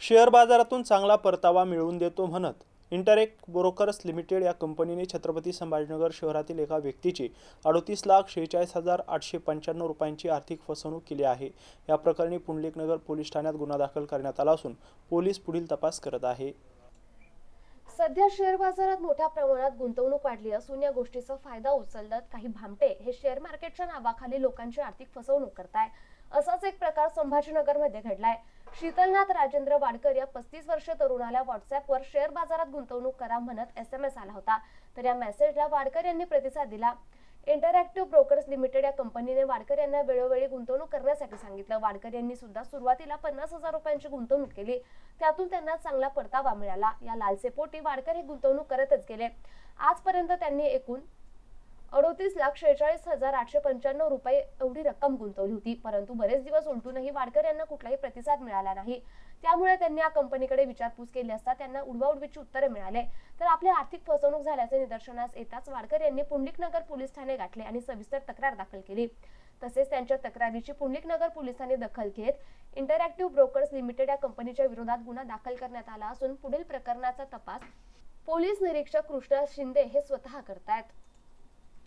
Share बाजारातून चांगला परतावा मिळवून देतो म्हणत इंटरेक ब्रोकर्स लिमिटेड या कंपनीने छत्रपती संभाजीनगर शहरातील एका व्यक्तीची अडतीस लाख शेहेचाळीस हजार आठशे पंच्याण्णव रुपयांची आर्थिक फसवणूक केली आहे. या प्रकरणी पुंडलिकनगर पोलीस ठाण्यात गुन्हा दाखल करण्यात आला असून पोलीस पुढील तपास करत आहे. सध्या शेअर बाजारात मोठ्या प्रमाणात गुंतवणूक वाढली असून या गोष्टीचा फायदा उचलत काही भामटे. हे शेअर मार्केटच्या नावाखाली लोकांची आर्थिक फसवणूक करतायत. असाच एक प्रकार संभाजीनगरमध्ये घडलाय. शीतलनाथ राजेंद्र वाडकर या पस्तीस वर्ष तरुणाला व्हॉट्सअपवर शेअर बाजारात गुंतवणूक करा म्हणत एस एम एस आला होता. तर या मेसेजला वाडकर यांनी प्रतिसाद दिला. इंटरॅक्टिव्ह ब्रोकर्स लिमिटेड या कंपनीने वाडकर यांना वेळोवेळी गुंतवणूक करण्यासाठी सांगितलं. वाडकर यांनी सुद्धा सुरुवातीला पन्नास हजार रुपयांची गुंतवणूक केली. त्यातून त्यांना चांगला परतावा मिळाला. या लालसेपोटी वाडकर हे गुंतवणूक करतच गेले. आजपर्यंत त्यांनी एकूण अडोतीस लाख शेहेचाळीस हजार आठशे पंच्याण्णव रुपये एवढी रक्कम गुंतवली होती. परंतु बरेच दिवस उलटूनही वाडकर यांना कुठलाही प्रतिसाद मिळाला नाही. त्यामुळे त्यांनी या कंपनीकडे विचारपूस केली असता त्यांना उडवाउडवीची उत्तरे मिळाले. तर आपली आर्थिक फसवणूक झाल्याचे निदर्शनास येताच वाडकर यांनी पुंडलिकनगर पोलीस ठाणे गाठले आणि सविस्तर तक्रार दाखल केली. तसेच त्यांच्या तक्रारीची पुंडलिकनगर पोलिसांनी दखल घेत इंटरॅक्टिव्ह ब्रोकर्स लिमिटेड या कंपनीच्या विरोधात गुन्हा दाखल करण्यात आला असून पुढील प्रकरणाचा तपास पोलीस निरीक्षक कृष्णा शिंदे हे स्वतः करतायत.